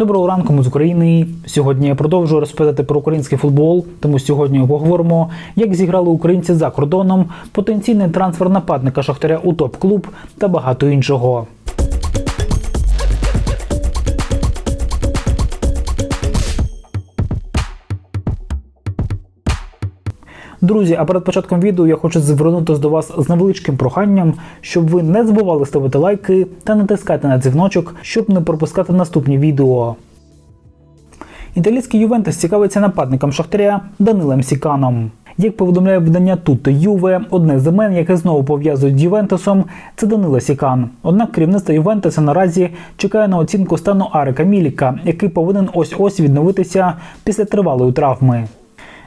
Доброго ранку, ми з України. Сьогодні я продовжую розповідати про український футбол. Тому сьогодні поговоримо, як зіграли українці за кордоном, потенційний трансфер нападника Шахтаря у топ-клуб та багато іншого. Друзі, а перед початком відео я хочу звернутися до вас з невеличким проханням, щоб ви не забували ставити лайки та натискати на дзвіночок, щоб не пропускати наступні відео. Італійський Ювентус цікавиться нападником Шахтаря Данилем Сіканом. Як повідомляє видання тут Юве, одне з імен, яке знову пов'язують з Ювентусом, це Данила Сікан. Однак керівництво Ювентуса наразі чекає на оцінку стану Арика Міліка, який повинен ось ось відновитися після тривалої травми.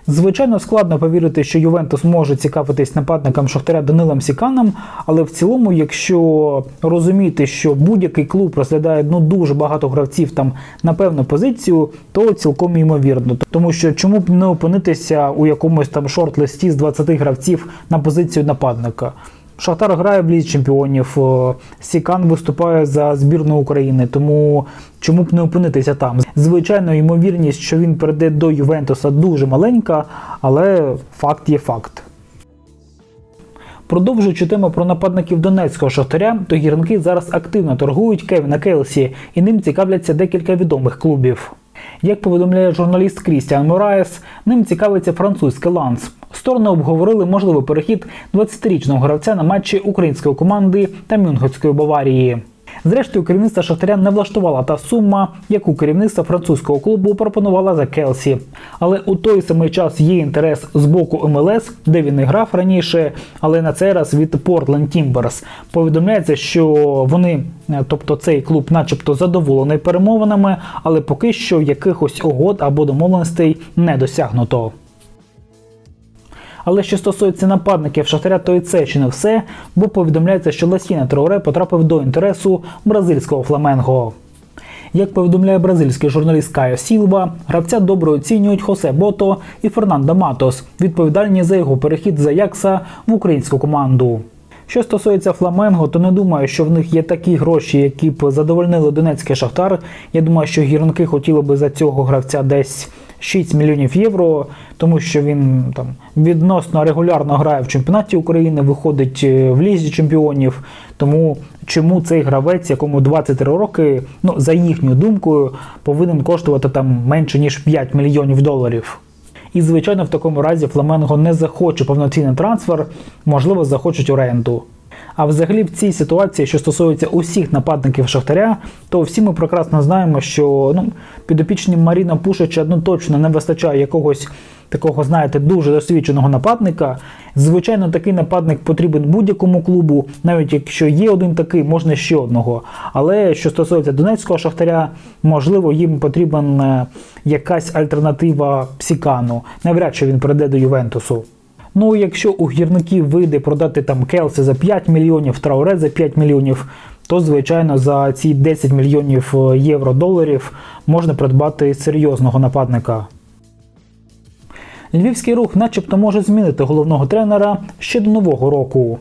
Звичайно, складно повірити, що Ювентус може цікавитись нападником Шахтаря Данилом Сіканом, але в цілому, якщо розуміти, що будь-який клуб розглядає ну дуже багато гравців там на певну позицію, то цілком ймовірно. Тому що чому б не опинитися у якомусь там шорт-листі з 20 гравців на позицію нападника? Шахтар грає в Лізі чемпіонів, е, Сікан виступає за збірну України, тому чому б не опинитися там? Звичайно, ймовірність, що він перейде до Ювентуса, дуже маленька, але факт є факт. Продовжуючи тему про нападників Донецького шахтаря, то гірники зараз активно торгують Кевіна Келсі, і ним цікавляться декілька відомих клубів. Як повідомляє журналіст Крістіан Мораєс, ним цікавиться французький ланс. Сторони обговорили можливий перехід 20-річного гравця на матчі української команди та Мюнхенської Баварії. Зрештою, керівництво Шахтаря не влаштувала та сума, яку керівництво французького клубу пропонувала за Келсі. Але у той самий час є інтерес з боку МЛС, де він і грав раніше, але на цей раз від Portland Timbers. Повідомляється, що вони, е, тобто цей клуб, начебто задоволений перемовинами, але поки що якихось угод або домовленостей не досягнуто. Але що стосується нападників Шахтаря, то і це ще не все, бо повідомляється, що Ласіна Троуре потрапив до інтересу бразильського фламенго. Як повідомляє бразильський журналіст Кайо Сілва, гравця добре оцінюють Хосе Бото і Фернандо Матос, відповідальні за його перехід з Аякса в українську команду. Що стосується Фламенго, то не думаю, що в них є такі гроші, які б задовольнили Донецький Шахтар. Я думаю, що гірники хотіли би за цього гравця десь 6 мільйонів євро, тому що він там відносно регулярно грає в чемпіонаті України, виходить е, в лізі чемпіонів. Тому чому цей гравець, якому 23 роки, ну за їхньою думкою, повинен коштувати там менше ніж 5 мільйонів доларів. І, звичайно, в такому разі Фламенго не захоче повноцінний трансфер, можливо, захочуть оренду. А взагалі в цій ситуації, що стосується усіх нападників Шахтаря, то всі ми прекрасно знаємо, що ну, підопічним Маріна Пушича ну, точно не вистачає якогось такого, знаєте, дуже досвідченого нападника. Звичайно, такий нападник потрібен будь-якому клубу, навіть якщо є один такий, можна ще одного. Але що стосується Донецького Шахтаря, можливо, їм потрібен е, якась альтернатива Псікану. Навряд чи він прийде до Ювентусу. Ну, якщо у гірників вийде продати там Келси за 5 мільйонів, Трауре за 5 мільйонів, то звичайно за ці 10 мільйонів е, євро доларів можна придбати серйозного нападника. Львівський рух, начебто, може змінити головного тренера ще до нового року.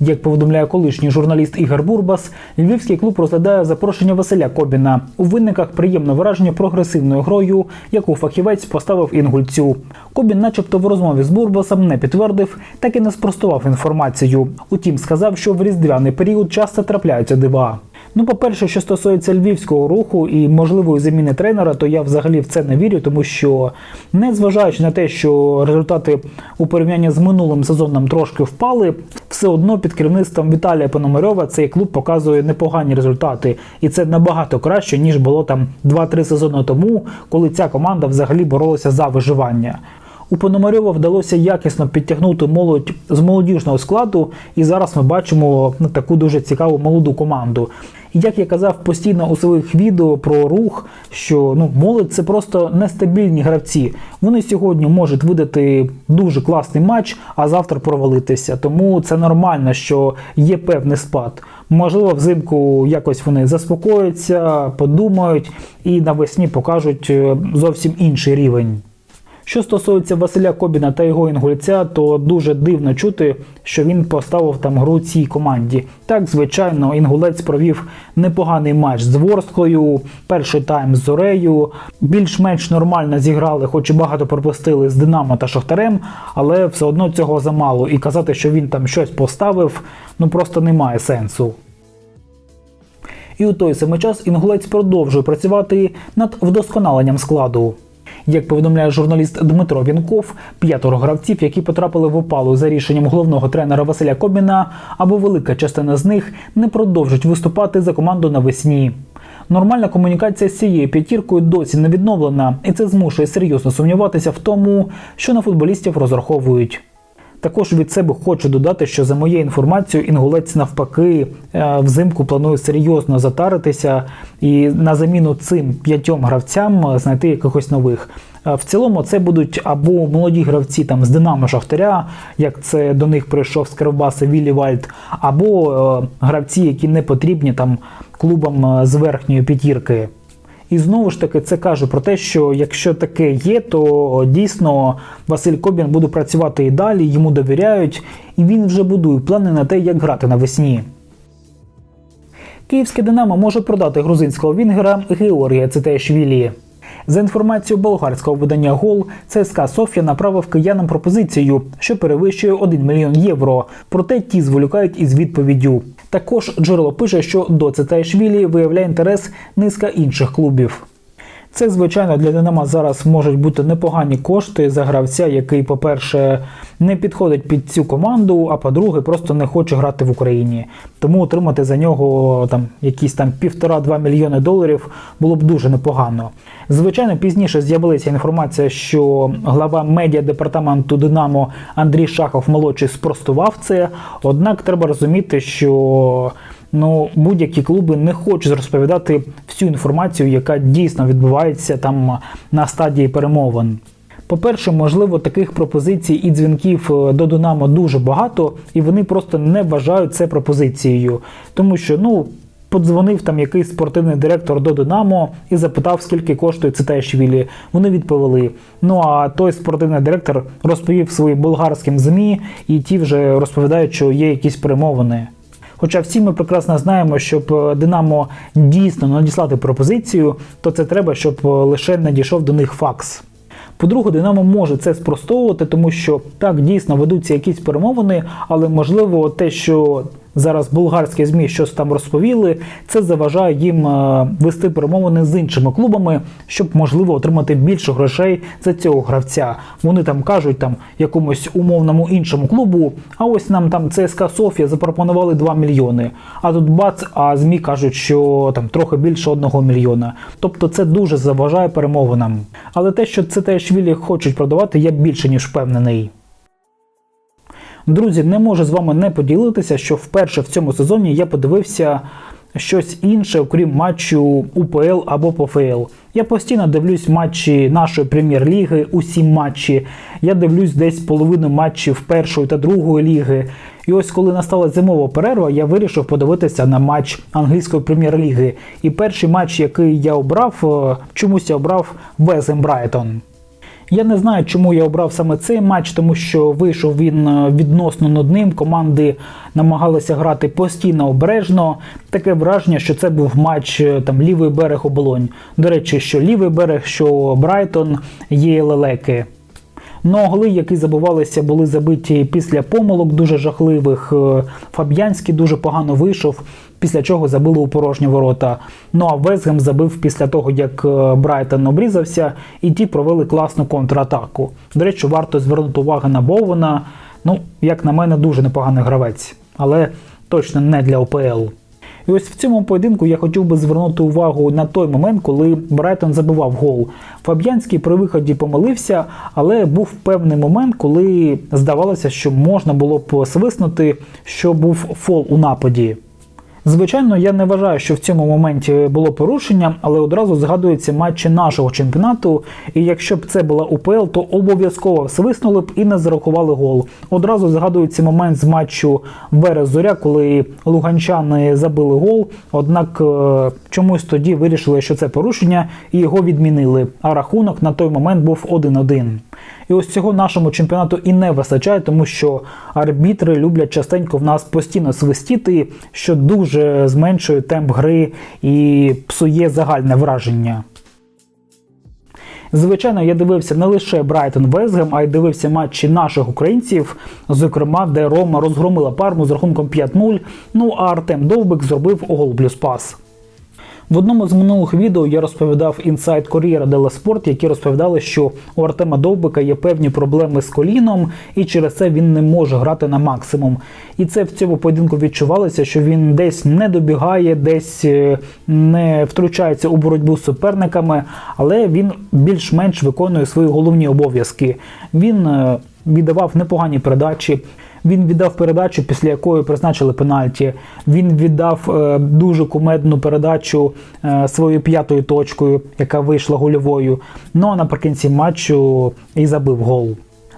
Як повідомляє колишній журналіст Ігор Бурбас, львівський клуб розглядає запрошення Василя Кобіна. У винниках приємне враження прогресивною грою, яку фахівець поставив інгульцю. Кобін, начебто, в розмові з Бурбасом не підтвердив, так і не спростував інформацію. Утім, сказав, що в різдвяний період часто трапляються дива. Ну, по-перше, що стосується львівського руху і можливої заміни тренера, то я взагалі в це не вірю, тому що, незважаючи на те, що результати у порівнянні з минулим сезоном трошки впали, все одно під керівництвом Віталія Пономарьова цей клуб показує непогані результати, і це набагато краще ніж було там 2-3 сезони тому, коли ця команда взагалі боролася за виживання. У Пономарьова вдалося якісно підтягнути молодь з молодіжного складу, і зараз ми бачимо ну, таку дуже цікаву молоду команду. І як я казав постійно у своїх відео про рух, що ну молодь це просто нестабільні гравці. Вони сьогодні можуть видати дуже класний матч, а завтра провалитися. Тому це нормально, що є певний спад. Можливо, взимку якось вони заспокояться, подумають і навесні покажуть е, зовсім інший рівень. Що стосується Василя Кобіна та його інгульця, то дуже дивно чути, що він поставив там гру цій команді. Так, звичайно, інгулець провів непоганий матч з Ворсклою, перший тайм з Зорею. Більш-менш нормально зіграли, хоч і багато пропустили з Динамо та Шахтарем, але все одно цього замало. І казати, що він там щось поставив, ну просто немає сенсу. І у той самий час інгулець продовжує працювати над вдосконаленням складу. Як повідомляє журналіст Дмитро Вінков, п'ятеро гравців, які потрапили в опалу за рішенням головного тренера Василя Кобіна, або велика частина з них не продовжать виступати за команду навесні. Нормальна комунікація з цією п'ятіркою досі не відновлена, і це змушує серйозно сумніватися в тому, що на футболістів розраховують. Також від себе хочу додати, що за моєю інформацією, інгулець навпаки е, взимку планує серйозно затаритися і на заміну цим п'ятьом гравцям знайти якихось нових. Е, В цілому це будуть або молоді гравці там з Динамо Шахтаря, як це до них прийшов з Кривбаса Віллі Вальд, або е, гравці, які не потрібні там клубам з верхньої п'ятірки. І знову ж таки це каже про те, що якщо таке є, то дійсно Василь Кобін буде працювати і далі, йому довіряють, і він вже будує плани на те, як грати навесні. Київське Динамо може продати грузинського вінгера Георгія Цитешвілі. За інформацією болгарського видання Гол, ЦСКА Софія направив киянам пропозицію, що перевищує 1 мільйон євро. Проте ті зволікають із відповіддю. Також джерело пише, що до Цитаішвілі виявляє інтерес низка інших клубів. Це, звичайно, для Динамо зараз можуть бути непогані кошти за гравця, який, по-перше, не підходить під цю команду, а по-друге, просто не хоче грати в Україні. Тому отримати за нього там якісь там півтора-два мільйони доларів було б дуже непогано. Звичайно, пізніше з'явилася інформація, що глава медіа департаменту Динамо Андрій Шахов молодший спростував це. Однак треба розуміти, що ну будь-які клуби не хочуть розповідати всю інформацію, яка дійсно відбувається там на стадії перемовин. По-перше, можливо, таких пропозицій і дзвінків е, до Динамо дуже багато, і вони просто не вважають це пропозицією, тому що ну. Подзвонив там якийсь спортивний директор до Динамо і запитав, скільки коштує Цитаєшвілі. Вони відповіли. Ну а той спортивний директор розповів своїм болгарським ЗМІ, і ті вже розповідають, що є якісь перемовини. Хоча всі ми прекрасно знаємо, щоб е, Динамо дійсно надіслати пропозицію, то це треба, щоб е, лише надійшов до них факс. По-друге, Динамо може це спростовувати, тому що так дійсно ведуться якісь перемовини, але можливо те, що зараз болгарські змі щось там розповіли, це заважає їм е, вести перемовини з іншими клубами, щоб можливо отримати більше грошей за цього гравця. Вони там кажуть там якомусь умовному іншому клубу, а ось нам там ЦСКА Софія запропонували 2 мільйони. А тут бац, а змі кажуть, що там трохи більше 1 мільйона. Тобто це дуже заважає перемовинам. Але те, що це теж хочуть продавати, я більше ніж впевнений. Друзі, не можу з вами не поділитися, що вперше в цьому сезоні я подивився щось інше, окрім матчу УПЛ або ПФЛ. Я постійно дивлюсь матчі нашої прем'єр-ліги, усі матчі. Я дивлюсь десь половину матчів першої та другої ліги. І ось коли настала зимова перерва, я вирішив подивитися на матч англійської прем'єр-ліги. І перший матч, який я обрав, е, чомусь я обрав Везем Брайтон. Я не знаю, чому я обрав саме цей матч, тому що вийшов він е, відносно нудним. Команди намагалися грати постійно обережно. Таке враження, що це був матч е, там лівий берег оболонь. До речі, що лівий берег, що Брайтон є лелеки. Ну, голи, які забувалися, були забиті після помилок дуже жахливих. Е, Фаб'янський дуже погано вийшов, після чого забили у порожні ворота. Ну а Весгем забив після того, як е, Брайтон обрізався, і ті провели класну контратаку. До речі, варто звернути увагу на Боуена. Ну, як на мене, дуже непоганий гравець, але точно не для ОПЛ. І ось в цьому поєдинку я хотів би звернути увагу на той момент, коли Брайтон забивав гол. Фаб'янський при виході помилився, але був певний момент, коли здавалося, що можна було б свиснути, що був фол у нападі. Звичайно, я не вважаю, що в цьому моменті було порушення, але одразу згадуються матчі нашого чемпіонату. І якщо б це була УПЛ, то обов'язково свиснули б і не зарахували гол. Одразу згадується момент з матчу Верес Зоря, коли луганчани забили гол. Однак е, чомусь тоді вирішили, що це порушення, і його відмінили. А рахунок на той момент був 1-1. І ось цього нашому чемпіонату і не вистачає, тому що арбітри люблять частенько в нас постійно свистіти, що дуже зменшує темп гри і псує загальне враження. Звичайно, я дивився не лише Брайтон Везгем, а й дивився матчі наших українців, зокрема, де Рома розгромила парму з рахунком 5-0. Ну а Артем Довбик зробив гол плюс пас. В одному з минулих відео я розповідав інсайт Кор'єра Делла Спорт, які розповідали, що у Артема Довбика є певні проблеми з коліном, і через це він не може грати на максимум. І це в цьому поєдинку відчувалося, що він десь не добігає, десь е, не втручається у боротьбу з суперниками, але він більш-менш виконує свої головні обов'язки. Він е, віддавав непогані передачі. Він віддав передачу, після якої призначили пенальті. Він віддав е, дуже кумедну передачу е, своєю п'ятою точкою, яка вийшла гольовою. Ну а наприкінці матчу і забив гол.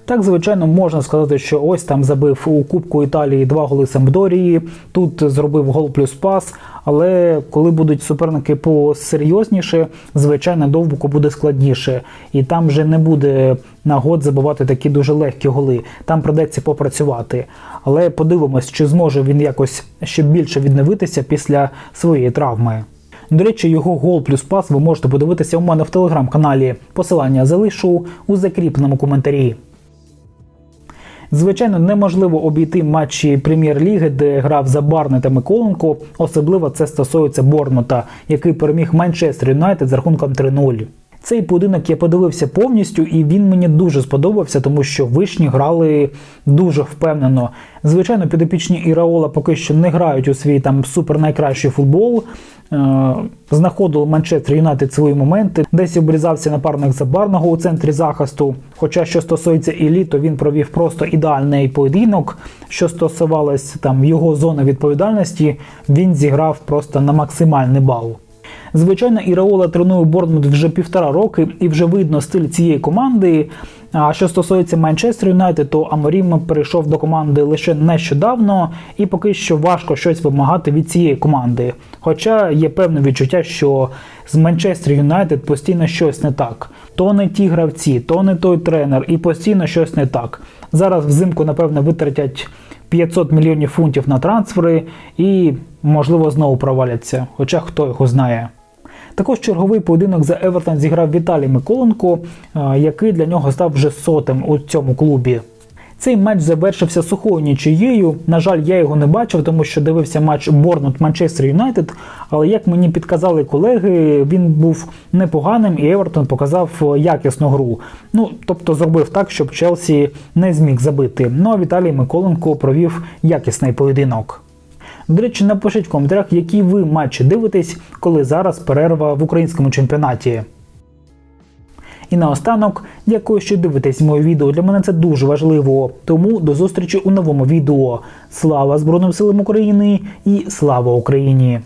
Так, звичайно, можна сказати, що ось там забив у Кубку Італії два голи Сампдорії, тут зробив гол плюс пас. Але коли будуть суперники посерйозніше, звичайно, довбуку буде складніше, і там вже не буде нагод забивати такі дуже легкі голи. Там придеться попрацювати. Але подивимось, чи зможе він якось ще більше відновитися після своєї травми. До речі, його гол плюс пас ви можете подивитися у мене в телеграм-каналі. Посилання залишу у закріпленому коментарі. Звичайно, неможливо обійти матчі прем'єр-ліги, де грав за Барне та Миколенко. Особливо це стосується Борнмута, який переміг Манчестер Юнайтед з рахунком 3-0. Цей поєдинок я подивився повністю, і він мені дуже сподобався, тому що вишні грали дуже впевнено. Звичайно, підопічні Іраола поки що не грають у свій там супер найкращий футбол. Знаходили Манчестер Юнайтед свої моменти. Десь обрізався напарник Забарного у центрі захисту. Хоча, що стосується Іллі, то він провів просто ідеальний поєдинок. Що стосувалось там його зони відповідальності, він зіграв просто на максимальний бал. Звичайно, Іраола тренує Борнмут вже півтора роки, і вже видно стиль цієї команди. А що стосується Манчестер Юнайтед, то Аморім перейшов до команди лише нещодавно, і поки що важко щось вимагати від цієї команди. Хоча є певне відчуття, що з Манчестер Юнайтед постійно щось не так. То не ті гравці, то не той тренер, і постійно щось не так. Зараз взимку, напевно, витратять 500 мільйонів фунтів на трансфери і, можливо, знову проваляться. Хоча хто його знає. Також черговий поєдинок за Евертон зіграв Віталій Миколенко, який для нього став вже сотим у цьому клубі. Цей матч завершився сухою нічиєю. На жаль, я його не бачив, тому що дивився матч Борнут Манчестер Юнайтед. Але як мені підказали колеги, він був непоганим і Евертон показав якісну гру. Ну тобто зробив так, щоб Челсі не зміг забити. Ну а Віталій Миколенко провів якісний поєдинок. До речі, напишіть в коментарях, які ви матчі дивитесь, коли зараз перерва в українському чемпіонаті. І наостанок, дякую, що дивитесь моє відео. Для мене це дуже важливо. Тому до зустрічі у новому відео. Слава Збройним силам України і слава Україні!